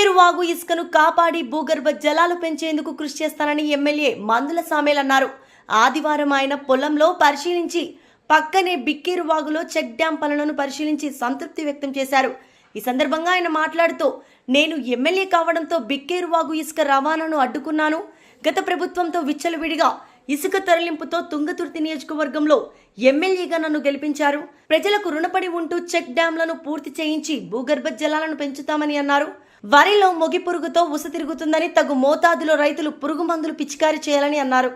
బిక్కేరు వాగు ఇసుకను కాపాడి భూగర్భ జలాలు పెంచేందుకు కృషి చేస్తానని ఎమ్మెల్యే మందుల సామేల్ అన్నారు. ఆదివారం ఆయన పొలంలో పరిశీలించి పక్కనే బిక్కేరు వాగులో చెక్ డ్యాం పనులను పరిశీలించి సంతృప్తి వ్యక్తం చేశారు. ఈ సందర్భంగా ఆయన మాట్లాడుతూ నేను ఎమ్మెల్యే కావడంతో బిక్కేరు వాగు ఇసుక రవాణాను అడ్డుకున్నాను. గత ప్రభుత్వంతో విచ్చలవిడిగా ఇసుక తరలింపుతో తుంగతుర్తి నియోజకవర్గంలో ఎమ్మెల్యేగా నన్ను గెలిపించారు. ప్రజలకు రుణపడి ఉంటూ చెక్ డ్యాంలను పూర్తి చేయించి భూగర్భ జలాలను పెంచుతామని అన్నారు. వరిలో మొగి పురుగుతో ఉస తిరుగుతుందని తగు మోతాదులో రైతులు పురుగు మందులు పిచికారీ చేయాలని అన్నారు.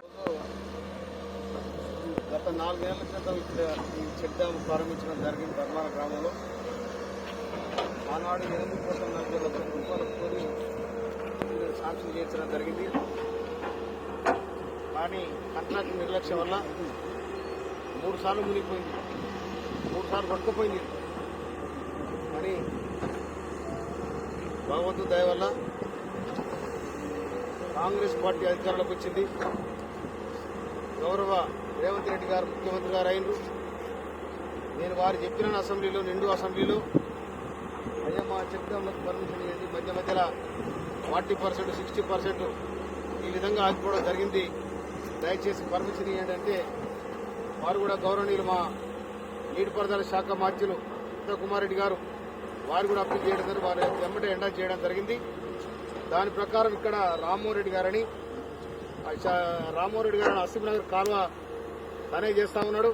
గత నాలుగేళ్ళ క్రితం ఇక్కడ ఈ చెక్ డ్యామ్ ప్రారంభించడం జరిగింది ధర్మాల గ్రామంలో. ఆనాడు ఎనిమిది కోట్ల నలభై లక్షల రూపాయలతో దీన్ని శాంక్షన్ చేయించడం జరిగింది. కానీ కాంట్రాక్ట్ నిర్లక్ష్యం వల్ల మూడు సార్లు మునిగిపోయింది. మూడు సార్లు కొట్టుకుపోయింది. కానీ భగవంతు దయ వల్ల కాంగ్రెస్ పార్టీ అధికారంలోకి వచ్చింది. గౌరవ రేవంత్ రెడ్డి గారు ముఖ్యమంత్రి గారు అయినరు. నేను వారు చెప్పిన అసెంబ్లీలో నిండు అసెంబ్లీలో అయ్యా మా చెప్తాంలకు పర్మిషన్ ఇవ్వండి. మధ్య మధ్యలో ఫార్టీ పర్సెంట్ సిక్స్టీ పర్సెంట్ ఈ విధంగా ఆగిపోవడం జరిగింది. దయచేసి పర్మిషన్ ఇవ్వండి అంటే వారు కూడా గౌరవనీయులు మా నీటిపారుదల శాఖ మాత్యులు ఉత్తమ్ కుమార్ రెడ్డి గారు వారు కూడా అప్పీల్ చేయడం జరిగింది. వారు వెంబడి ఎండా చేయడం జరిగింది. దాని ప్రకారం ఇక్కడ రామ్మోహన్ రెడ్డి గారని రామ్మోహన్ రెడ్డి గారు అసీం నగర్ కాలువ తనే చేస్తా ఉన్నాడు.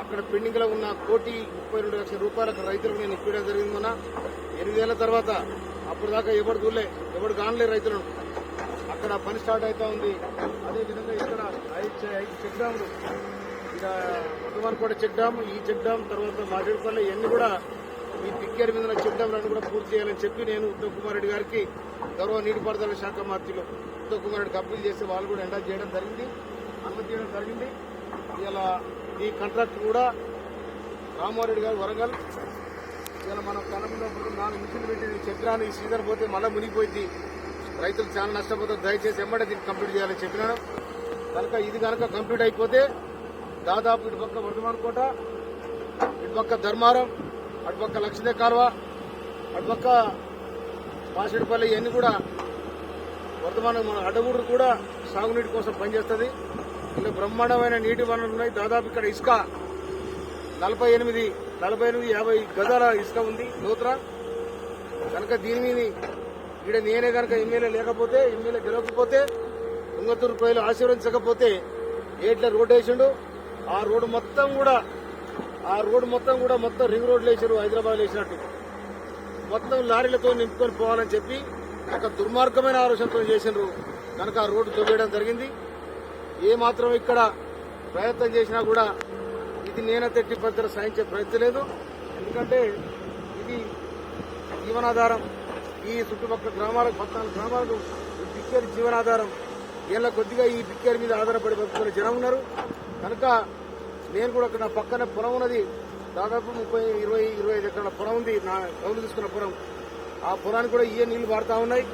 అక్కడ పెండింగ్లో ఉన్న కోటి ముప్పై రెండు లక్షల రూపాయలు అక్కడ రైతులకు నేను ఇప్పించడం జరిగింది మొన్న. ఎనిమిదేళ్ళ తర్వాత అప్పుడు దాకా ఎవరు దూలే ఎవరు కానలే రైతులను. అక్కడ పని స్టార్ట్ అవుతా ఉంది. అదే విధంగా ఇక్కడ ఐదు ఐదు చెక్ డ్యాములు. ఇక కూడా చెక్ డ్యామ్ ఈ చెక్ డ్యామ్ తర్వాత మారేడుపల్లి ఇవన్నీ కూడా ఈ పిక్కేరు మీద చిట్టంలను కూడా పూర్తి చేయాలని చెప్పి నేను ఉత్తమ్ కుమార్ రెడ్డి గారికి గౌరవ నీటిపారుదల శాఖ మంత్రులు ఉత్తమ్ కుమార్ రెడ్డికి అప్పీల్ చేసి వాళ్ళు కూడా ఎండా చేయడం జరిగింది అనుమతి చేయడం జరిగింది. ఇలా ఈ కాంట్రాక్ట్ కూడా రామారెడ్డి గారు వరంగల్. ఇలా మనం కనబడినప్పుడు నాలుగు మిషన్లు పెట్టి చెప్పినాను ఈ సీజన్ పోతే మళ్ళీ మునిగిపోయింది. రైతులు చాలా నష్టపోతారు దయచేసి ఎమ్మడే దీన్ని కంప్లీట్ చేయాలని చెప్పినాను. కనుక ఇది కనుక కంప్లీట్ అయిపోతే దాదాపు ఇటు పక్క వర్ధమాన్ కోట ఇటు పక్క ధర్మారం అటుపక్క లక్ష్మీ కాలువ అటుపక్క మాసిడిపల్లి ఇవన్నీ కూడా వర్తమానం మన అడగూరు కూడా సాగునీటి కోసం పనిచేస్తుంది. ఇంకా బ్రహ్మాండమైన నీటి వనరులు ఉన్నాయి. దాదాపు ఇక్కడ ఇసుక నలభై ఎనిమిది నలభై ఎనిమిది యాభై గదాల ఇసుక ఉంది నూత్ర కనుక దీని మీద ఇక్కడ నేనే కనుక ఎమ్మెల్యే లేకపోతే ఎమ్మెల్యే గెలవకపోతే ఉంగతూరు ప్రజలు ఆశీర్వదించకపోతే ఏట్ల రోడ్ వేసిండు. ఆ రోడ్డు మొత్తం కూడా ఆ రోడ్డు మొత్తం కూడా మొత్తం రింగ్ రోడ్లు వేసారు హైదరాబాద్ వేసినట్టు. మొత్తం లారీలతో నింపుకొని పోవాలని చెప్పి ఒక దుర్మార్గమైన ఆలోచనతో చేసినారు కనుక ఆ రోడ్డు తొవ్వేయడం జరిగింది. ఏ మాత్రం ఇక్కడ ప్రయత్నం చేసినా కూడా ఇది నేనైతే తెట్టి సాధించే ప్రయత్నం లేదు. ఎందుకంటే ఇది జీవనాధారం. ఈ చుట్టుపక్కల గ్రామాలకు పద్నాలుగు గ్రామాలకు ఈ జీవనాధారం. వీళ్ళ కొద్దిగా ఈ పిక్కేరు మీద ఆధారపడి బతుకునే జనం ఉన్నారు. కనుక నేను కూడా అక్కడ నా పక్కన పొలం ఉన్నది. దాదాపు ముప్పై ఇరవై ఇరవై ఐదు ఎకరాల పొలం ఉంది. నా కౌలు తీసుకున్న పొలం. ఆ పొలానికి కూడా ఇయే నీళ్ళు పారుతా ఉన్నాయి.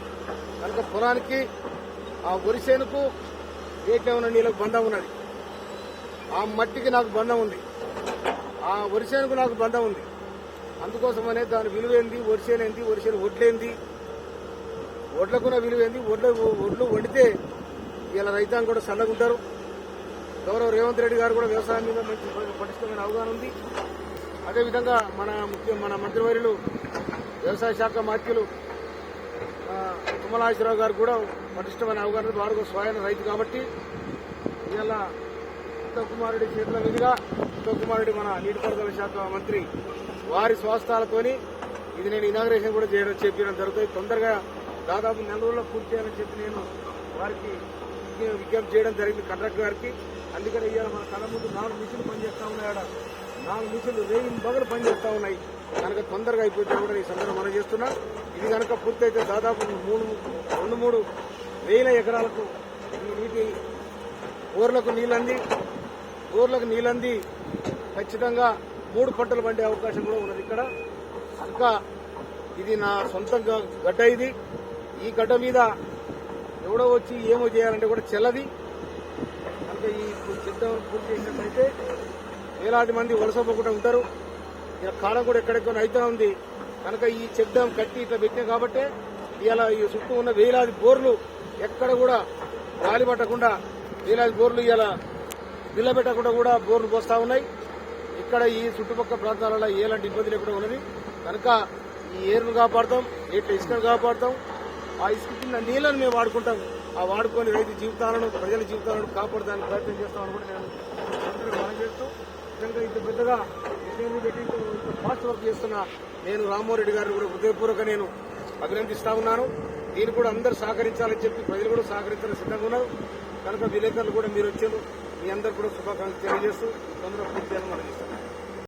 కనుక పొలానికి ఆ వరిసేనుకు ఏట్లో ఉన్న నీళ్ళకు బంధం ఉన్నది. ఆ మట్టికి నాకు బంధం ఉంది. ఆ వరిసేనుకు నాకు బంధం ఉంది. అందుకోసమనే దాని విలువేంది వరిసేనేంది వరిసేను వడ్లేంది వడ్లకున్న విలువేంది వడ్లు వడ్లు వండితే ఇలా రైతాంగం కూడా సన్నగుంటారు. గౌరవ రేవంత్ రెడ్డి గారు కూడా వ్యవసాయం మీద మంచి పటిష్టమైన అవగాహన ఉంది. అదేవిధంగా మన ముఖ్య మన మంత్రివర్యులు వ్యవసాయ శాఖ మాత్యులు తుమ్మలాశ్వరరావు గారు కూడా పటిష్టమైన అవగాహన వారు స్వయం రైతు కాబట్టి ఇలా ఉత్తమ్ కుమార్ రెడ్డి చేతుల మీదుగా ఉత్తమ్ కుమార్ రెడ్డి మన నీటిపారుదల శాఖ మంత్రి వారి స్వాస్థాలతోని ఇది నేను ఇనాగ్రేషన్ కూడా చేయడం చెప్పడం జరుగుతుంది. తొందరగా దాదాపు నెల రోజుల్లో పూర్తి చేయాలని చెప్పి నేను వారికి విజ్ఞప్తి చేయడం జరిగింది. కంట్రాక్టర్ గారికి అందుకని ఇవాళ మన కళ్ళ ముందు నాలుగు మిషన్లు పనిచేస్తూ ఉన్నాయి ఆడ. నాలుగు మిషన్లు రేయి బగలు పనిచేస్తూ ఉన్నాయి. కనుక తొందరగా అయిపోతే కూడా ఈ సందర్భం మనం చేస్తున్నా. ఇది కనుక పూర్తయితే దాదాపు మూడు రెండు మూడు వేల ఎకరాలకు ఈ నీటి ఊర్లకు నీళ్ళంది. ఊర్లకు నీళ్ళంది. ఖచ్చితంగా మూడు పంటలు పండే అవకాశం కూడా ఉన్నది ఇక్కడ. ఇంకా ఇది నా సొంతంగా గడ్డ ఇది. ఈ గడ్డ మీద ఎవడో వచ్చి ఏమో చేయాలంటే కూడా చెల్లది. కనుక ఈ సిద్ధం పూర్తి చేసినట్లయితే వేలాది మంది వలసపోకుండా ఉంటారు. ఇక కాలం కూడా ఎక్కడెక్కడ అవుతా ఉంది. కనుక ఈ చెక్ డ్యామ్ కట్టి ఇట్లా పెట్టాం కాబట్టి ఇలా ఈ చుట్టూ ఉన్న వేలాది బోర్లు ఎక్కడ కూడా గాలి పట్టకుండా వేలాది బోర్లు ఇలా బిల్ల పెట్టకుండా కూడా బోర్లు పోస్తా ఉన్నాయి. ఇక్కడ ఈ చుట్టుపక్కల ప్రాంతాలలో ఎలాంటి ఇబ్బంది లేకుండా ఉన్నది. కనుక ఈ ఏరును కాపాడుతాం నీటి ఇసుకను కాపాడుతాం. ఆ ఇసుక కింద నీళ్ళను మేము వాడుకుంటాం. ఆ వాడుకొని రైతు జీవితాలను ప్రజల జీవితాలను కాపాడడానికి ప్రయత్నం చేస్తామని కూడా నేను అందరికీ మనం చేస్తూ నిజంగా ఇంత పెద్దగా నేను పెట్టి ఇంత ఫాస్ట్ వర్క్ చేస్తున్న నేను రామ్మోహన్ రెడ్డి గారిని కూడా హృదయపూర్వక నేను అభినందిస్తా ఉన్నాను. దీన్ని కూడా అందరూ సహకరించాలని చెప్పి ప్రజలు కూడా సహకరించాలని సిద్ధంగా ఉన్నారు. కనుక విలేకరులు కూడా మీరు వచ్చారు మీ అందరు కూడా శుభాకాంక్షలు తెలియజేస్తూ తొందరగా పూర్తి చేయాలని మనం